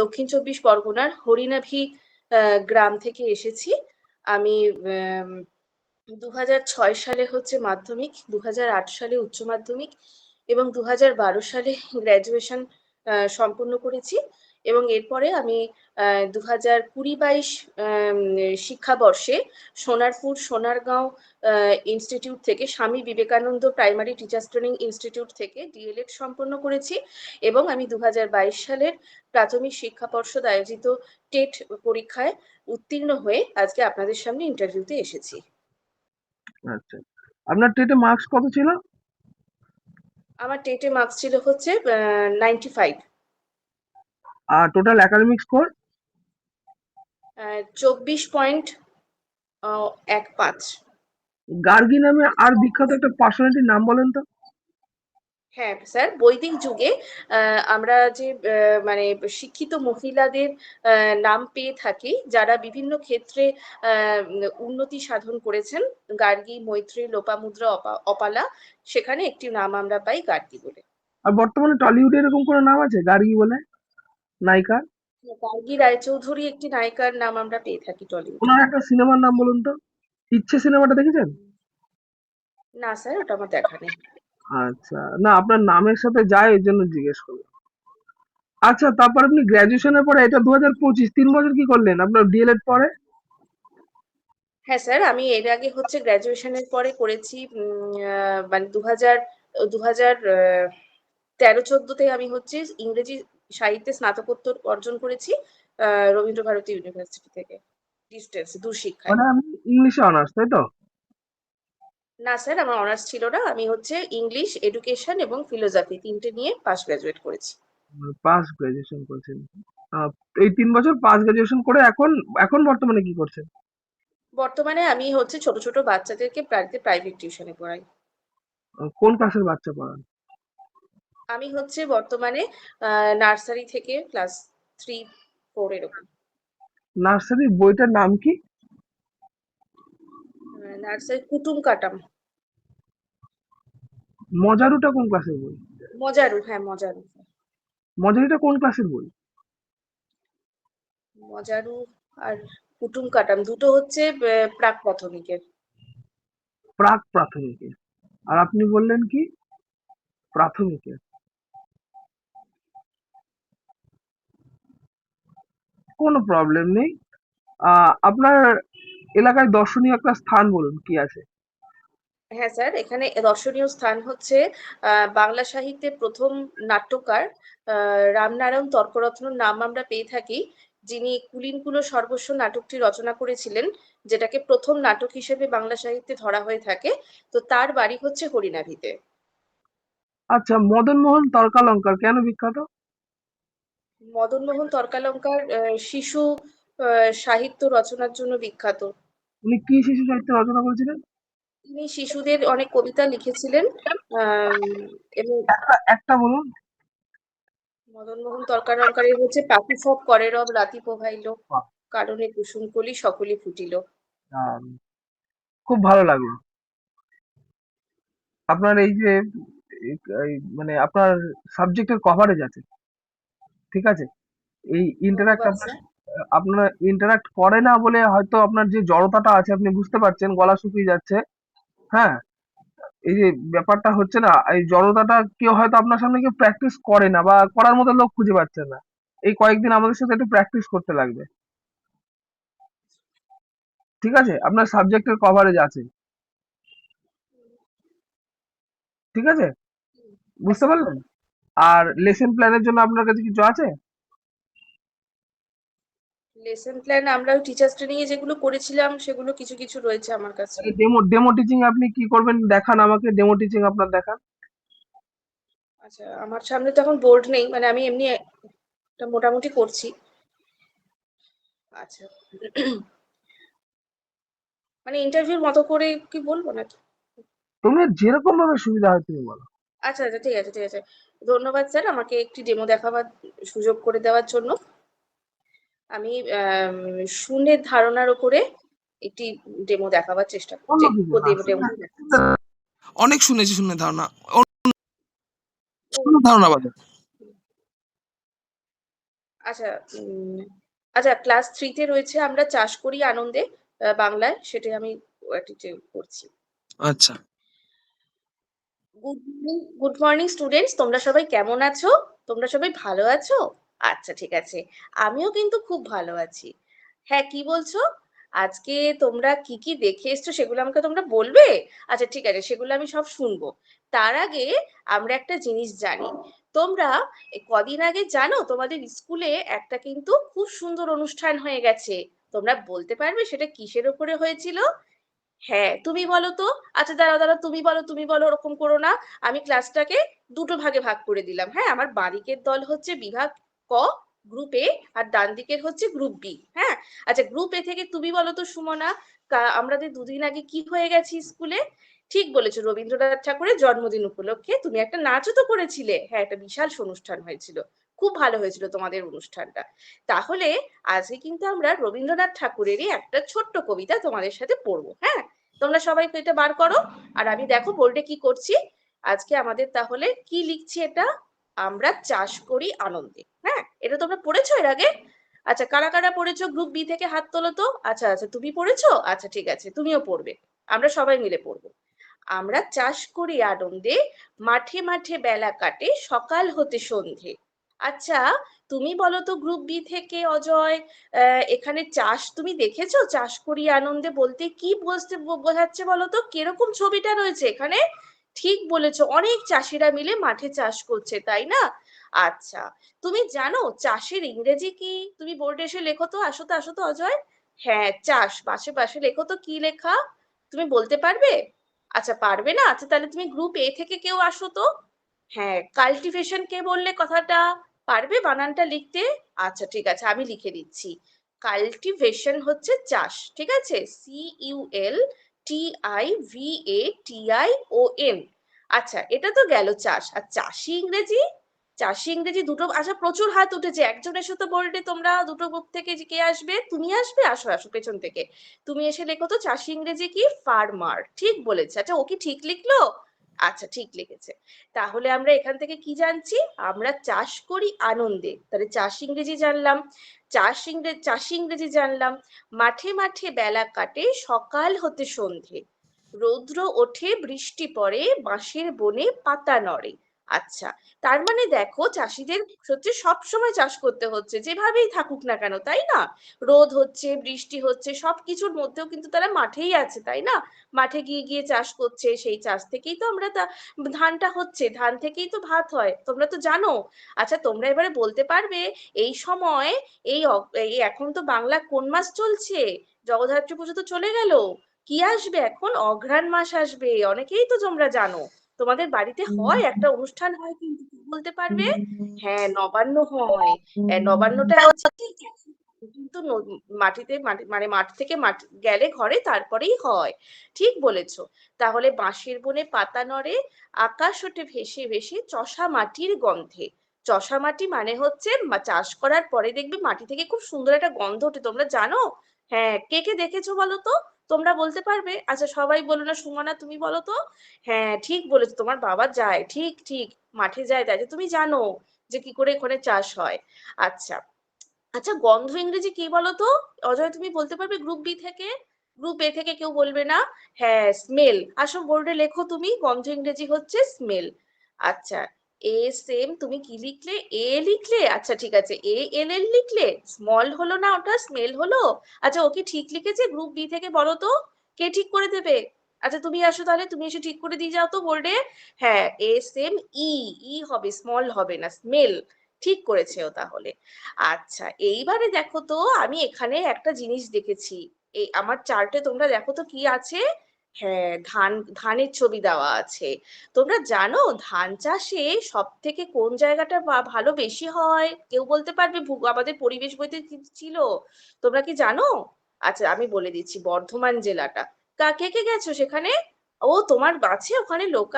দক্ষিণ চব্বিশ পরগনার হরিনাভি গ্রাম থেকে এসেছি। আমি দু সালে হচ্ছে মাধ্যমিক দু সালে উচ্চ মাধ্যমিক এবং দু সালে গ্র্যাজুয়েশন সম্পূর্ণ করেছি। এবং এরপরে আমি দু হাজার কুড়ি বাইশ শিক্ষাবর্ষে সোনারপুর সোনারগাঁও ইনস্টিটিউট থেকে Swami Vivekananda primary teachers training institute থেকে ডিএলএড সম্পন্ন করেছি এবং আমি দু বাইশ সালের প্রাথমিক শিক্ষা পর্ষদ আয়োজিত টেট পরীক্ষায় উত্তীর্ণ হয়ে আজকে আপনাদের সামনে ইন্টারভিউতে এসেছি। আচ্ছা। আপনার টেটে মার্কস কত ছিল? আমার টেটে মার্কস ছিল হচ্ছে নাইনটি ফাইভ আর টোটাল একাডেমিক স্কোর চব্বিশ পয়েন্ট এক পাঁচ। গার্গী নামে আর বিখ্যাত একটা পার্সোনালিটির নাম বলেন তো। হ্যাঁ স্যার বৈদিক যুগে আমরা যে মানে শিক্ষিত মহিলাদের নাম পেয়ে থাকি যারা বিভিন্ন ক্ষেত্রে উন্নতি সাধন করেছেন গার্গী মৈত্রী লোপামুদ্রা অপা- অপালা সেখানে একটি নাম আমরা পাই গার্গী বলে। আর বর্তমানে টলিউডে এরকম কোনো নাম আছে গার্গী বলে? নায়িকা গার্গী রায়চৌধুরী একটি নায়িকার নাম আমরা পেয়ে থাকি টলিউড। ওনার একটা সিনেমার নাম বলুন তো। ইচ্ছে সিনেমাটা দেখেছেন? না স্যার ওটা আমার দেখা নেই। আচ্ছা না আপনার নামের সাথে যায় এর জন্য জিজ্ঞেস করলাম। আচ্ছা তারপর আপনি গ্র্যাজুয়েশনের পরে এটা দু হাজার পঁচিশ তিন বছর কি করলেন? আপনার ডিএলএড পরে? হ্যাঁ স্যার আমি এর আগে হচ্ছে গ্র্যাজুয়েশনের পরে করেছি মানে দু হাজার দু হাজার তেরো চোদ্দতে আমি হচ্ছে ইংরেজি সাহিত্যে স্নাতকোত্তর অর্জন করেছি আহ, রবীন্দ্রভারতী ইউনিভার্সিটি থেকে। ডিস্টেন্স দূর শিক্ষায় মানে আপনি ইংলিশে অনার্স তাই তো? না স্যার আমার অনার্স ছিল না। আমি হচ্ছে ইংলিশ এডুকেশন এবং ফিলোসফি তিনটে নিয়ে পাস গ্রাজুয়েট করেছি। পাস গ্রাজুয়েশন করেছেন। এই তিন বছর পাস গ্রাজুয়েশন করে এখন এখন বর্তমানে কি করছেন? বর্তমানে আমি হচ্ছে ছোট ছোট বাচ্চাদেরকে বাড়িতে প্রাইভেট টিউশনে পড়াই। কোন ক্লাসের বাচ্চা পড়ান? আমি হচ্ছে বর্তমানে নার্সারি থেকে ক্লাস থ্রি ফোর এরকম। নার্সারি বইটার নাম কি? নার্সারি কুটুম কাটাম। মজারুটা কোন ক্লাসের বই? মজারু হ্যাঁ মজারু। মজারুটা কোন ক্লাসের বই? মজারু আর কুটুম কাটাম দুটো হচ্ছে প্রাক প্রাথমিকের। প্রাক প্রাথমিকের। আর আপনি বললেন কি? প্রাথমিকের। কোনো প্রবলেম নেই। আহ, আপনার এলাকায় দর্শনীয় একটা স্থান বলুন কি আছে? হ্যাঁ স্যার এখানে দর্শনীয় স্থান হচ্ছে বাংলা সাহিত্যের প্রথম নাট্যকার রামনারায়ণ তর্করত্নর নাম আমরা পেয়ে থাকি যিনি কুলিনকুলো সর্বস্ব নাটকটি রচনা করেছিলেন যেটাকে প্রথম নাটক হিসেবে বাংলা সাহিত্যে ধরা হয়ে থাকে। তো তার বাড়ি হচ্ছে হরিনাভিতে আচ্ছা মদন মোহন তর্কালঙ্কার কেন বিখ্যাত? মদনমোহন তর্কালঙ্কার শিশু সাহিত্য রচনার জন্য বিখ্যাত। উনি কি শিশু সাহিত্য রচনা করেছিলেন? তিনি শিশুদের অনেক কবিতা লিখেছিলেন এবং একটা বলুন। মদনমোহন তর্কালঙ্কারের হচ্ছে পাখি সব করে রব রাতি পোহাইল। কারণে কুসুম কলি সকলই ফুটিল। খুব ভালো লাগল। আপনার এই যে মানে আপনার সাবজেক্টের কভারেজ আছে। ঠিক আছে? এই ইন্টারাক্ট। আপনার ইন্টারাক্ট করে না বলে হয়তো আপনার যে জড়তাটা আছে আপনি বুঝতে পারছেন গলা শুকিয়ে যাচ্ছে। হ্যাঁ? এই যে ব্যাপারটা হচ্ছে না এই জড়তাটা কেউ হয়তো আপনার সামনে কেউ প্র্যাকটিস করে না বা করার মতো লোক খুঁজে পাচ্ছে না। এই কয়েকদিন আমাদের সাথে একটু প্র্যাকটিস করতে লাগবে। ঠিক আছে? আপনার সাবজেক্টের কভারেজ আছে। ঠিক আছে? বুঝতে পারলেন? আর লেসন প্ল্যানের জন্য আপনার কাছে কিছু আছে? লেসন প্ল্যান আমরা টিচার্স ট্রেনিং এ যেগুলো করেছিলাম সেগুলো কিছু কিছু রয়েছে আমার কাছে। ডেমো ডেমো টিচিং আপনি কি করবেন? দেখান আমাকে ডেমো টিচিং আপনার দেখান। আচ্ছা আমার সামনে তো এখন বোর্ড নেই মানে আমি এমনি একটা মোটামুটি করছি। আচ্ছা। মানে ইন্টারভিউর মতো করে কি বলব নাকি? তুমি যেরকম ভাবে সুবিধা হয় তুমি বলো। আচ্ছা আচ্ছা ঠিক আছে ঠিক আছে। ধন্যবাদ স্যার আমাকে একটি ডেমো দেখাবার সুযোগ করে দেওয়ার জন্য। আমি শূন্যের ধারণার উপরে একটি ডেমো দেখাবার চেষ্টা অনেক শুনেছি শুনে ধারণা। অন্য ধারণা বাদে। আচ্ছা আচ্ছা ক্লাস থ্রিতে রয়েছে আমরা চাষ করি আনন্দে বাংলায় সেটাই আমি করছি। আচ্ছা। Good morning good morning students তোমরা সবাই কেমন আছো? তোমরা সবাই ভালো আছো? আচ্ছা ঠিক আছে। আমিও কিন্তু খুব ভালো আছি। হ্যাঁ কি বলছো? আজকে তোমরা কি কি দেখে এসছো সেগুলো আমাকে তোমরা বলবে? আচ্ছা ঠিক আছে, সেগুলো আমি সব শুনব। তার আগে আমরা একটা জিনিস জানি। তোমরা কদিন আগে জানো, তোমাদের স্কুলে একটা কিন্তু খুব সুন্দর অনুষ্ঠান হয়ে গেছে। তোমরা বলতে পারবে সেটা কিসের ওপরে হয়েছিল? হ্যাঁ তুমি বলো তো। আচ্ছা দাঁড়াও দাঁড়াও, তুমি বলো তুমি বলো, ওরকম করো না। আমি ক্লাসটাকে দুটো ভাগে ভাগ করে দিলাম। হ্যাঁ আমার বাঁদিকের দল হচ্ছে বিভাগ ক গ্রুপ এ আর ডান দিকের হচ্ছে গ্রুপ বি হ্যাঁ আচ্ছা গ্রুপ এ থেকে তুমি বলো তো, সুমনা আমাদের দুদিন আগে কি হয়ে গেছে স্কুলে? ঠিক বলেছ, রবীন্দ্রনাথ ঠাকুরের জন্মদিন উপলক্ষে। তুমি একটা নাচও তো করেছিলে। হ্যাঁ একটা বিশাল অনুষ্ঠান হয়েছিল। খুব ভালো হয়েছিল তোমাদের অনুষ্ঠানটা। তাহলে আজকে কিন্তু আমরা রবীন্দ্রনাথ ঠাকুরেরই একটা ছোট্ট কবিতা তোমাদের সাথে পড়ব হ্যাঁ? তোমরা সবাই এটা বার করো। আর আমি দেখো বোর্ডে কি করছি। আজকে আমাদের তাহলে কি লিখছি এটা? আমরা চাষ করি আনন্দে হ্যাঁ? এটা তোমরা পড়েছো এর আগে? আচ্ছা কারা কারা পড়েছো? গ্রুপ বি থেকে হাত তোলো তো। আচ্ছা আচ্ছা তুমি পড়েছো? আচ্ছা ঠিক আছে, তুমিও পড়বে। আমরা সবাই মিলে পড়ব। আমরা চাষ করি আনন্দে, মাঠে মাঠে বেলা কাটে, সকাল হতে সন্ধে। আচ্ছা তুমি বলো তো গ্রুপ বি থেকে অজয় এখানে চাষ, তুমি দেখেছ চাষ করি আনন্দে বলতে কি বুঝতে বোঝাচ্ছে বলো তো কীরকম ছবিটা রয়েছে এখানে? ঠিক বলেছ, অনেক চাষিরা মিলে মাঠে চাষ করছে, তাই না? আচ্ছা তুমি জানো চাষের ইংরেজি কি? তুমি বোর্ডে এসে লেখো তো, আসো তো আসো তো অজয়। হ্যাঁ চাষ পাশে পাশে লেখো তো কি লেখা? তুমি বলতে পারবে? আচ্ছা পারবে না? আচ্ছা তাহলে তুমি গ্রুপ এ থেকে কেউ আসো তো? হ্যাঁ কাল্টিভেশন কে বললে কথাটা? পারবে বানানটা লিখতে? আচ্ছা ঠিক আছে, আমি লিখে দিচ্ছি। কাল্টিভেশন হচ্ছে চাষ, ঠিক আছে? C U L T I V A T I O N আচ্ছা এটা তো গেল চাষ। আর চাষি ইংরেজি? চাষি ইংরেজি দুটো আচ্ছা প্রচুর হাত উঠেছে। একজন এসো তো বোর্ডে তোমরা দুটো গ্রুপ থেকে কে আসবে? তুমি আসবে? আসো আসো, পেছন থেকে। তুমি এসে লেখো তো, চাষি ইংরেজি কি? ফার্মার ঠিক বলেছে। আচ্ছা ও কি ঠিক লিখলো? আচ্ছা ঠিক লিখেছে। তাহলে আমরা এখান থেকে কি জানছি? আমরা চাষ করি আনন্দে। তাহলে চাষ ইংরেজি জানলাম। চাষ ইংরেজি চাষ ইংরেজি জানলাম। মাঠে মাঠে বেলা কাটে, সকাল হতে সন্ধে। রৌদ্র ওঠে, বৃষ্টি পড়ে, বাঁশের বনে পাতা নড়ে। আচ্ছা তার মানে দেখো চাষিদের হচ্ছে সব সময় চাষ করতে হচ্ছে, যেভাবেই থাকুক না কেন, তাই না? রোদ হচ্ছে, বৃষ্টি হচ্ছে, সবকিছুর মধ্যেও কিন্তু তারা মাঠেই আছে, তাই না? মাঠে গিয়ে গিয়ে চাষ করছে, সেই চাষ থেকেই তো আমরা তা, ধানটা হচ্ছে, ধান থেকেই তো ভাত হয়, তোমরা তো জানো। আচ্ছা তোমরা এবারে বলতে পারবে, এই সময় এই এখন তো বাংলা কোন মাস চলছে? জগদ্ধাত্রী পুজো তো চলে গেল, কি আসবে এখন? অঘ্রাণ মাস আসবে, অনেকেই তো তোমরা জানো। তোমাদের বাড়িতে হয়? একটা অনুষ্ঠান হয় কিন্তু বলতে পারবে? হ্যাঁ নবান্ন হয়। নবান্নটা কিন্তু মাটিতে মানে মাঠ থেকে মাটি গেলে ঘরে তারপরেই হয়। ঠিক বলেছ। তাহলে বাঁশের বনে পাতা নড়ে আকাশ ওঠে ভেসে ভেসে চষা মাটির গন্ধে। চষা মাটি মানে হচ্ছে চাষ করার পরে দেখবে মাটি থেকে খুব সুন্দর একটা গন্ধ ওঠে। তোমরা জানো? হ্যাঁ কে কে দেখেছ বলো তো? তোমরা বলতে পারবে? আচ্ছা সবাই বলো না, সুমনা তুমি বলো তো? হ্যাঁ ঠিক বলেছ, তোমার বাবা যায়, ঠিক ঠিক, মাঠে যায়, তাই তুমি জানো যে কি করে এখানে চাষ হয়। আচ্ছা আচ্ছা গন্ধ ইংরেজি কি বলো তো? অজয়, তুমি বলতে পারবে গ্রুপ বি থেকে? গ্রুপ এ থেকে কেউ বলবে না? হ্যাঁ স্মেল আসো বোর্ডে লেখো তুমি, গন্ধ ইংরেজি হচ্ছে স্মেল আচ্ছা এ সেম তুমি কি লিখলে? এ লিখলে? আচ্ছা ঠিক আছে। এ এল এল লিখলে? স্মল হলো না ওটা? স্মেল হলো? আচ্ছা ওকে ঠিক লিখেছে? গ্রুপ বি থেকে বলো তো? কে ঠিক করে দেবে? আচ্ছা তুমি আসো তাহলে। তুমি এসে ঠিক করে দিয়ে যাও তো বোর্ডে হ্যাঁ এ সেম ই ই হবে স্মল হবে না স্মেল ঠিক করেছে ও তাহলে। আচ্ছা এইবারে দেখো তো, আমি এখানে একটা জিনিস দেখেছি। এই আমার চার্টে তোমরা দেখো তো কি আছে? হ্যাঁ ধান, ধানের ছবি দেওয়া আছে। তোমরা জানো ধান চাষে সব থেকে কোন জায়গাটা ভালো বেশি হয়? কেউ বলতে পারবে আমাদের পরিবেশ বইতে ছিল? তোমরা কি জানো? আচ্ছা আমি বলে দিচ্ছি বর্ধমান জেলাটা। কা, কে কে গেছো সেখানে? ও, তোমার আছে ওখানে লোক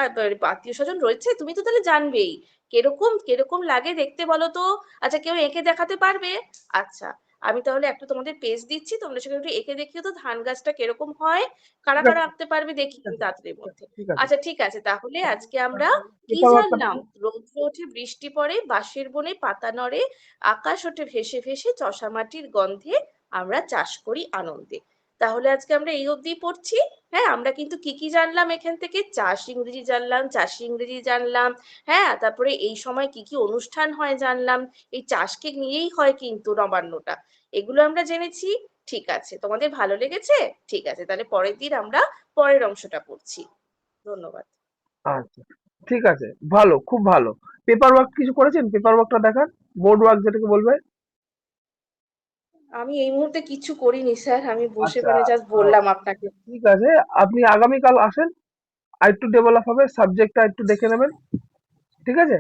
আত্মীয় স্বজন রয়েছে? তুমি তো তাহলে জানবেই। কীরকম কীরকম লাগে দেখতে বলো তো। আচ্ছা কেউ এঁকে দেখাতে পারবে? আচ্ছা আমি তাহলে একটা তোমাদের পেজ দিচ্ছি তোমরা সেখানে একটু এঁকে দেখিও তো ধান গাছটা কীরকম হয়। কারা কারা আঁকতে পারবে দেখি তাড়াতাড়ির মধ্যে। আচ্ছা ঠিক আছে তাহলে আজকে আমরা কি জানলাম? রৌদ্র ওঠে বৃষ্টি পড়ে বাঁশের বনে পাতা নড়ে আকাশ ওঠে ভেসে ভেসে চষা মাটির গন্ধে আমরা চাষ করি আনন্দে। তাহলে আজকে আমরা এই অবধি পড়ছি। হ্যাঁ আমরা কিন্তু কি কি জানলাম এখান থেকে? চাষ ইংরেজি জানলাম চাষি ইংরেজি জানলাম হ্যাঁ তারপরে এই সময় কি কি অনুষ্ঠান হয় জানলাম, এই চাষকে নিয়েই হয় কিন্তু নবান্নটা। এগুলো আমরা জেনেছি, ঠিক আছে। তোমাদের ভালো লেগেছে? ঠিক আছে, তাহলে পরের দিন আমরা পরের অংশটা পড়ছি। ধন্যবাদ। আচ্ছা ঠিক আছে, ভালো, খুব ভালো। পেপার ওয়ার্ক কিছু করেছেন? পেপার ওয়ার্কটা দেখান বোর্ড ওয়ার্ক যেটাকে বলবে। আমি এই মুহূর্তে কিছু করিনি স্যার। আমি বসে আচ্ছা, মানে জাস্ট বললাম আপনাকে। ঠিক আছে আপনি আগামীকাল আসেন আর একটু ডেভেলপ হবে সাবজেক্টটা একটু দেখে নেবেন ঠিক আছে?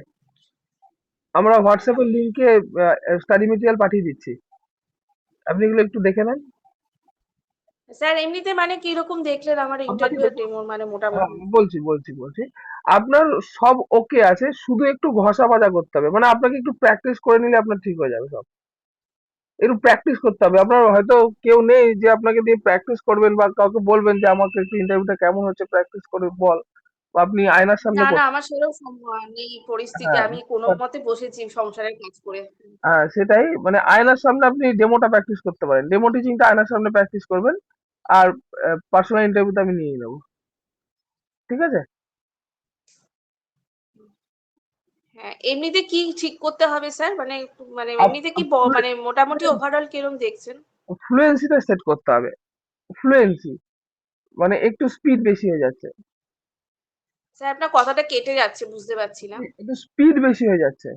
আমরা হোয়াটসঅ্যাপের লিঙ্কে স্টাডি মেটেরিয়াল পাঠিয়ে দিচ্ছি। আপনি এগুলো একটু দেখে নেন। স্যার এমনিতে মানে কি রকম দেখলেন আমার ইন্টারভিউ। ডেমো মানে হ্যাঁ, মোটামুটি? বলছি বলছি বলছি। আপনার সব ওকে আছে শুধু একটু ঘষা মাজা করতে হবে। মানে আপনাকে একটু প্র্যাকটিস করে নিলে আপনার ঠিক হয়ে যাবে সব। একটু প্র্যাকটিস করতে হবে। আপনার হয়তো কেউ নেই যে আপনাকে দিয়ে প্র্যাকটিস করবেন বা কাউকে বলবেন যে আমাকে একটু ইন্টারভিউটা কেমন হচ্ছে প্র্যাকটিস করে বল। আপনি আয়নার সামনে না না আমার সেরকম নেই পরিস্থিতি হ্যাঁ, আমি কোনো মতে বসেছি সংসারের কাজ করে। হ্যাঁ সেটাই। মানে আয়নার সামনে আপনি ডেমোটা প্র্যাকটিস করতে পারেন। ডেমো টিচিংটা আয়নার সামনে প্র্যাকটিস করবেন। আর পার্সোনাল ইন্টারভিউতে আমি নিয়ে নেব। ঠিক আছে হ্যাঁ এমনিতে কি ঠিক করতে হবে স্যার? মানে মানে এমনিতে কি মানে মোটামুটি ওভারঅল কীরকম দেখছেন? ফ্লুয়েন্সিটা সেট করতে হবে। ফ্লুয়েন্সি মানে একটু স্পিড বেশি হয়ে যাচ্ছে। স্যার আপনার কথাটা কেটে যাচ্ছে বুঝতে পারছি না একটু স্পিড বেশি হয়ে যাচ্ছে।